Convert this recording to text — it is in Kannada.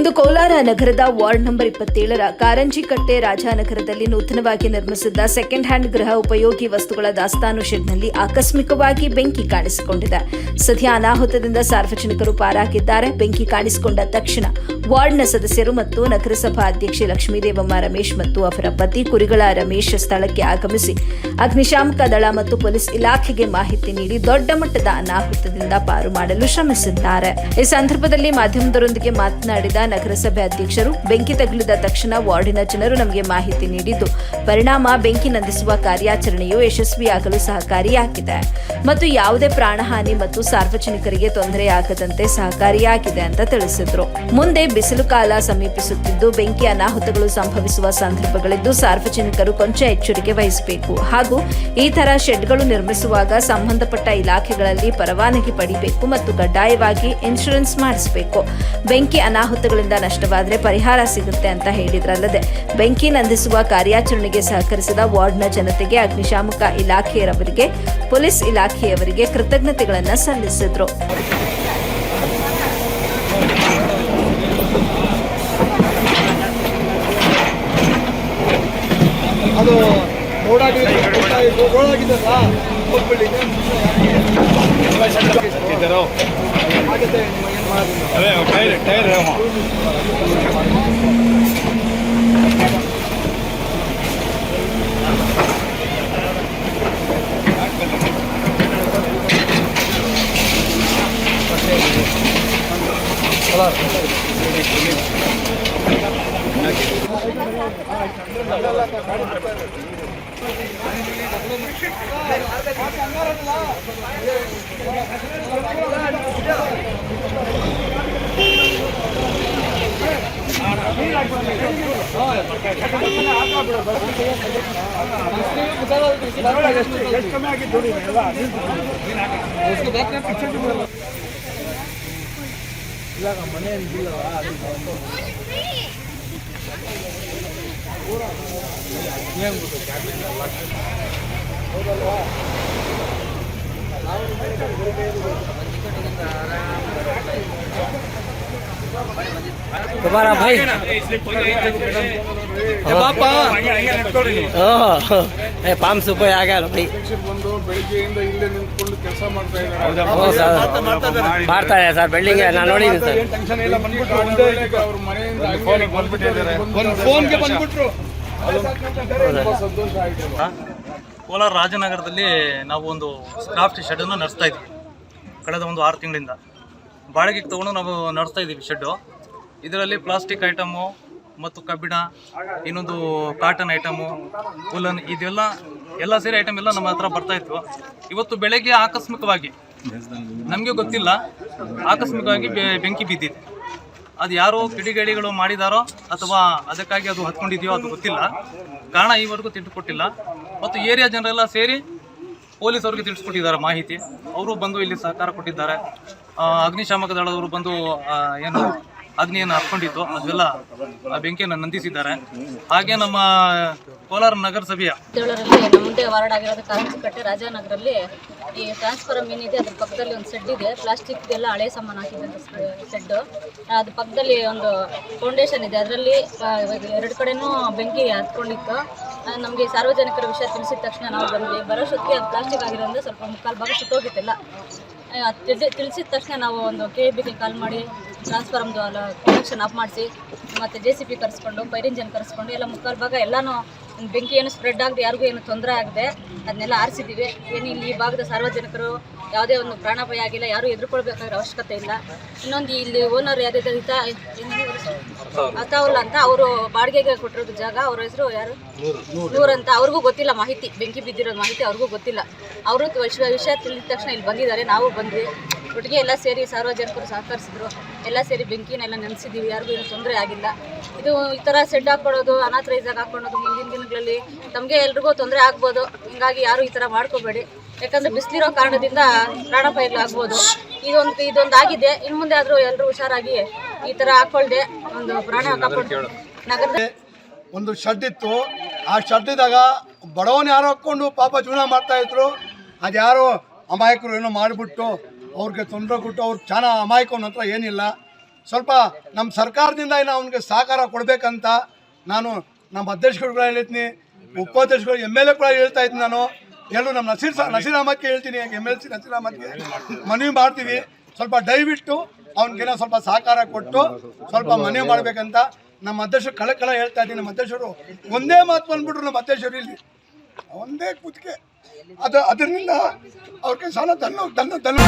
ಇಂದು ಕೋಲಾರ ನಗರದ ವಾರ್ಡ್ ನಂಬರ್ ಇಪ್ಪತ್ತೇಳರ ಕಾರಂಜಿಕಟ್ಟೆ ರಾಜಾನಗರದಲ್ಲಿ ನೂತನವಾಗಿ ನಿರ್ಮಿಸಿದ್ದ ಸೆಕೆಂಡ್ ಹ್ಯಾಂಡ್ ಗೃಹ ಉಪಯೋಗಿ ವಸ್ತುಗಳ ದಾಸ್ತಾನು ಶೆಡ್ನಲ್ಲಿ ಆಕಸ್ಮಿಕವಾಗಿ ಬೆಂಕಿ ಕಾಣಿಸಿಕೊಂಡಿದೆ. ಸದ್ಯ ಅನಾಹುತದಿಂದ ಸಾರ್ವಜನಿಕರು ಪಾರಾಗಿದ್ದಾರೆ. ಬೆಂಕಿ ಕಾಣಿಸಿಕೊಂಡ ತಕ್ಷಣ ವಾರ್ಡ್ನ ಸದಸ್ಯರು ಮತ್ತು ನಗರಸಭಾ ಅಧ್ಯಕ್ಷೆ ಲಕ್ಷ್ಮೀದೇವಮ್ಮ ರಮೇಶ್ ಮತ್ತು ಅವರ ಪತಿ ಕುರಿಗಳ ರಮೇಶ್ ಸ್ಥಳಕ್ಕೆ ಆಗಮಿಸಿ ಅಗ್ನಿಶಾಮಕ ದಳ ಮತ್ತು ಪೊಲೀಸ್ ಇಲಾಖೆಗೆ ಮಾಹಿತಿ ನೀಡಿ ದೊಡ್ಡ ಮಟ್ಟದ ಅನಾಹುತದಿಂದ ಪಾರು ಮಾಡಲು ಶ್ರಮಿಸಿದ್ದಾರೆ. ಈ ಸಂದರ್ಭದಲ್ಲಿ ಮಾಧ್ಯಮದರೊಂದಿಗೆ ಮಾತನಾಡಿದ ನಗರಸಭೆ ಅಧ್ಯಕ್ಷರು ಬೆಂಕಿ ತಗುಲಿದ ತಕ್ಷಣ ವಾರ್ಡಿನ ಜನರು ನಮಗೆ ಮಾಹಿತಿ ನೀಡಿದ್ದು, ಪರಿಣಾಮ ಬೆಂಕಿ ನಂದಿಸುವ ಕಾರ್ಯಾಚರಣೆಯು ಯಶಸ್ವಿಯಾಗಲು ಸಹಕಾರಿಯಾಗಿದೆ ಮತ್ತು ಯಾವುದೇ ಪ್ರಾಣಹಾನಿ ಮತ್ತು ಸಾರ್ವಜನಿಕರಿಗೆ ತೊಂದರೆಯಾಗದಂತೆ ಸಹಕಾರಿಯಾಗಿದೆ ಅಂತ ತಿಳಿಸಿದ್ರು. ಮುಂದೆ ಬಿಸಿಲು ಕಾಲ ಸಮೀಪಿಸುತ್ತಿದ್ದು, ಬೆಂಕಿ ಅನಾಹುತಗಳು ಸಂಭವಿಸುವ ಸಂದರ್ಭಗಳಿದ್ದು ಸಾರ್ವಜನಿಕರು ಕೊಂಚ ಎಚ್ಚರಿಕೆ ವಹಿಸಬೇಕು ಹಾಗೂ ಈ ತರ ಶೆಡ್ಗಳು ನಿರ್ಮಿಸುವಾಗ ಸಂಬಂಧಪಟ್ಟ ಇಲಾಖೆಗಳಲ್ಲಿ ಪರವಾನಗಿ ಪಡಿಬೇಕು ಮತ್ತು ಕಡ್ಡಾಯವಾಗಿ ಇನ್ಶೂರೆನ್ಸ್ ಮಾಡಿಸಬೇಕು. ಬೆಂಕಿ ಅನಾಹುತಗಳಿಂದ ನಷ್ಟವಾದರೆ ಪರಿಹಾರ ಸಿಗುತ್ತೆ ಅಂತ ಹೇಳಿದ್ರಲ್ಲದೆ ಬೆಂಕಿ ನಂದಿಸುವ ಕಾರ್ಯಾಚರಣೆಗೆ ಸಹಕರಿಸಿದ ವಾರ್ಡ್ನ ಜನತೆಗೆ ಅಗ್ನಿಶಾಮಕ ಇಲಾಖೆಯವರಿಗೆ ಪೊಲೀಸ್ ಇಲಾಖೆಯವರಿಗೆ ಕೃತಜ್ಞತೆಗಳನ್ನು ಸಲ್ಲಿಸಿದ್ರು. अरे टायर टायर है वहाँ Thank you. ಇವಾಗ ಮನೆ ಬಿಲ್ಲವಾ ಅದು ಏನು ಹೌದಲ್ವಾ ನಾವು ಆರಾಮ તમારા ભાઈ ಪಾಮ್ ಸೂಪಾಯಿ ಆಗಲ್ಲ ಬಿಡಿ ಮಾಡ್ತಾ ಇದ್ದಾರೆ ಸರ್ ಬೆಳ್ಳಿಗೆ ನಾನು ನೋಡಿದ್ದೀನಿ ಸರ್ ಕೋಲಾರ ರಾಜನಗರದಲ್ಲಿ ನಾವು ಒಂದು ಕ್ರಾಫ್ಟ್ ಶೆಡ್ ನಡೆಸ್ತಾ ಇದ್ವಿ ಕಳೆದ ಒಂದು ಆರು ತಿಂಗಳಿಂದ ಬಾಡಿಗೆಗೆ ತೊಗೊಂಡು ನಾವು ನಡೆಸ್ತಾ ಇದ್ದೀವಿ ಶೆಡ್ಡು ಇದರಲ್ಲಿ ಪ್ಲಾಸ್ಟಿಕ್ ಐಟಮು ಮತ್ತು ಕಬ್ಬಿಣ, ಇನ್ನೊಂದು ಕಾಟನ್ ಐಟಮು ಉಲನ್ ಇದೆಲ್ಲ, ಎಲ್ಲ ಸೇರಿ ಐಟಮ್ ಎಲ್ಲ ನಮ್ಮ ಹತ್ರ ಬರ್ತಾ ಇತ್ತು. ಇವತ್ತು ಬೆಳಗ್ಗೆ ಆಕಸ್ಮಿಕವಾಗಿ, ನಮಗೆ ಗೊತ್ತಿಲ್ಲ, ಆಕಸ್ಮಿಕವಾಗಿ ಬೆಂಕಿ ಬಿದ್ದಿದೆ. ಅದು ಯಾರೋ ಕಿಡಿಗೇಡಿಗಳು ಮಾಡಿದಾರೋ ಅಥವಾ ಅದಕ್ಕಾಗಿ ಅದು ಹತ್ಕೊಂಡಿದೆಯೋ ಅದು ಗೊತ್ತಿಲ್ಲ. ಕಾರಣ ಈವರೆಗೂ ತಿಳ್ಕೊಟ್ಟಿಲ್ಲ ಮತ್ತು ಏರಿಯಾ ಜನರೆಲ್ಲ ಸೇರಿ ಪೊಲೀಸ್ ಅವರಿಗೆ ತಿಳಿಸ್ಕೊಟ್ಟಿದ್ದಾರೆ ಮಾಹಿತಿ. ಅವರು ಬಂದು ಇಲ್ಲಿ ಸಹಕಾರ ಕೊಟ್ಟಿದ್ದಾರೆ. ಅಗ್ನಿಶಾಮಕ ದಳದವರು ಬಂದು ಏನು ಅಗ್ನಿಯನ್ನು ಹಾಕ್ಕೊಂಡಿದ್ದು ಅದೆಲ್ಲ ಆ ಬೆಂಕಿಯನ್ನು ನಂದಿಸಿದ್ದಾರೆ. ಹಾಗೆ ನಮ್ಮ ಕೋಲಾರ ನಗರಸಭೆಯ ಮುಂದೆ ವಾರ್ಡ್ ಆಗಿರೋದು ಕಾರಂಜಿಕಟ್ಟೆ ರಾಜಾನಗರಲ್ಲಿ ಈ ಟ್ರಾನ್ಸ್ಫಾರಮ್ ಏನಿದೆ ಅದ್ರ ಪಕ್ಕದಲ್ಲಿ ಒಂದು ಸೆಡ್ ಇದೆ. ಪ್ಲಾಸ್ಟಿಕ್ ಎಲ್ಲ ಹಳೆ ಸಾಮಾನು ಹಾಕಿದೆ ಸೆಡ್ ಅದ್ರ ಪಕ್ಕದಲ್ಲಿ ಒಂದು ಫೌಂಡೇಶನ್ ಇದೆ. ಅದರಲ್ಲಿ ಎರಡು ಕಡೆನೂ ಬೆಂಕಿ ಹತ್ಕೊಂಡಿತ್ತು. ನಮಗೆ ಸಾರ್ವಜನಿಕರ ವಿಷಯ ತಿಳಿಸಿದ ತಕ್ಷಣ ನಾವು ಬಂದ್ವಿ ಬರೋಷ್ಟೊತ್ತಿಗೆ ಅದು ಪ್ಲಾಸ್ಟಿಕ್ ಆಗಿರೋದ್ರಿಂದ ಸ್ವಲ್ಪ ಮುಕ್ಕಾಲು ಭಾಗ ಸುಟ್ಟೋಗಿತ್ತಿಲ್ಲ ತಿಳಿಸಿದ ತಕ್ಷಣ ನಾವು ಒಂದು ಕೆ ಬಿಗೆ ಕಾಲ್ ಮಾಡಿ ಟ್ರಾನ್ಸ್ಫಾರ್ಮ್ದು ಅಲ್ಲ ಕನೆಕ್ಷನ್ ಆಫ್ ಮಾಡಿಸಿ, ಮತ್ತು ಜೆ ಸಿ ಬಿ ಕರೆಸ್ಕೊಂಡು ಫೈರ್ ಕರೆಸ್ಕೊಂಡು, ಎಲ್ಲ ಮುಕ್ಕಾಲು ಭಾಗ ಎಲ್ಲನೂ ಬೆಂಕಿ ಏನು ಸ್ಪ್ರೆಡ್ ಆಗದೆ ಯಾರಿಗೂ ಏನು ತೊಂದರೆ ಆಗದೆ ಅದನ್ನೆಲ್ಲ ಆರಿಸಿದ್ದೀವಿ. ಏನು ಇಲ್ಲಿ ಈ ಭಾಗದ ಸಾರ್ವಜನಿಕರು ಯಾವುದೇ ಒಂದು ಪ್ರಾಣಾಪಾಯ ಆಗಿಲ್ಲ ಯಾರೂ ಎದುರ್ಕೊಳ್ಬೇಕಾಗಿರೋ ಅವಶ್ಯಕತೆ ಇಲ್ಲ. ಇನ್ನೊಂದು ಇಲ್ಲಿ ಓನರ್ ಯಾವುದೇ ಹಿತ ಅತಾವಲ್ಲ ಅಂತ ಅವರು ಬಾಡಿಗೆಗೆ ಕೊಟ್ಟಿರೋದು ಜಾಗ ಅವ್ರ ಹೆಸರು ಯಾರು? ನೂರ್. ಅಂತ. ಅವ್ರಿಗೂ ಗೊತ್ತಿಲ್ಲ ಮಾಹಿತಿ. ಬೆಂಕಿ ಬಿದ್ದಿರೋ ಮಾಹಿತಿ ಅವ್ರಿಗೂ ಗೊತ್ತಿಲ್ಲ. ಅವರು ವಿಷಯ ತಿಳಿದ ತಕ್ಷಣ ಇಲ್ಲಿ ಬಂದಿದ್ದಾರೆ. ನಾವು ಬಂದ್ವಿ. ಒಟ್ಟಿಗೆ ಎಲ್ಲ ಸೇರಿ ಸಾರ್ವಜನಿಕರು ಸಹಕರಿಸಿದ್ರು. ಎಲ್ಲ ಸೇರಿ ಬೆಂಕಿನೆಲ್ಲ ನೆನೆಸಿದ್ದೀವಿ ಯಾರಿಗೂ ಏನು ತೊಂದರೆ ಆಗಿಲ್ಲ. ಇದು ಈ ಥರ ಸೆಡ್ ಹಾಕ್ಕೊಡೋದು ಅನಾಥರೈಸಾಗಿ ಹಾಕ್ಕೊಳ್ಳೋದು ಮುಂದಿನ ದಿನಗಳಲ್ಲಿ ತಮಗೆ ಎಲ್ರಿಗೂ ತೊಂದರೆ ಆಗ್ಬೋದು. ಹಿಂಗಾಗಿ ಯಾರು ಈ ಥರ ಮಾಡ್ಕೋಬೇಡಿ. ಯಾಕಂದರೆ ಬಿಸಿಲಿರೋ ಕಾರಣದಿಂದ ಪ್ರಾಣಾಪಾಯಗಳಾಗ್ಬೋದು ಇದೊಂದು ಇದೊಂದು ಆಗಿದೆ. ಇನ್ನು ಮುಂದೆ ಆದರೂ ಎಲ್ಲರೂ ಹುಷಾರಾಗಿ ಈ ಥರ ಹಾಕ್ಕೊಳ್ದೆ ಒಂದು ಪ್ರಾಣ ಕಾಪಾಡ್ಕೊಂಡು ನಗರದ ಒಂದು ಶೆಡ್ ಇತ್ತು. ಆ ಶೆಡ್ ಇದ್ದಾಗ ಬಡವನ ಯಾರು ಹಾಕ್ಕೊಂಡು ಪಾಪ ಜೀವನ ಮಾಡ್ತಾ ಇದ್ರು. ಅದು ಯಾರೋ ಅಮಾಯಕರು ಏನೋ ಮಾಡಿಬಿಟ್ಟು ಅವ್ರಿಗೆ ತೊಂದರೆ ಕೊಟ್ಟು ಅವ್ರು ಅಮಾಯಕ ಹತ್ರ ಏನಿಲ್ಲ. ಸ್ವಲ್ಪ ನಮ್ಮ ಸರ್ಕಾರದಿಂದ ಏನೋ ಅವನಿಗೆ ಸಹಕಾರ ಕೊಡಬೇಕಂತ ನಾನು ನಮ್ಮ ಅಧ್ಯಕ್ಷಗಳು ಕೂಡ ಹೇಳ್ತೀನಿ ಉಪಾಧ್ಯಕ್ಷಗಳು ಎಂ ಎಲ್ ಎ ಕೂಡ ಹೇಳ್ತಾ ಇದ್ದೀನಿ ನಾನು. ಎಲ್ಲರೂ ನಮ್ಮ ನಸೀರ್ ಸಹ ನಸೀರ್ ಅಹಮದ್ಗೆ ಹೇಳ್ತೀನಿ ಎಂ ಎಲ್ ಸಿ ನಸೀರ್ ಅಹಮದ್ಗೆ ಮನವಿ ಮಾಡ್ತೀವಿ. ಸ್ವಲ್ಪ ದಯವಿಟ್ಟು ಅವನಿಗೇನೋ ಸ್ವಲ್ಪ ಸಹಕಾರ ಕೊಟ್ಟು ಸ್ವಲ್ಪ ಮನವಿ ಮಾಡಬೇಕಂತ ನಮ್ಮ ಅಧ್ಯಕ್ಷರು ಕಳಕಳ ಕಳ ಹೇಳ್ತಾ ಇದ್ದೀನಿ. ನಮ್ಮ ಅಧ್ಯಕ್ಷರು ಒಂದೇ ಮಾತು ಬಂದ್ಬಿಟ್ರು ನಮ್ಮ ಅಧ್ಯಕ್ಷರು ಇಲ್ಲಿ. ಒಂದೇ ಕುತ್ತಿಗೆ ಅದು ಅದರಿಂದ ಅವ್ರಿಗೆ ಸಾಲ ತನ್ನ ತನ್ನ ತನ್ನ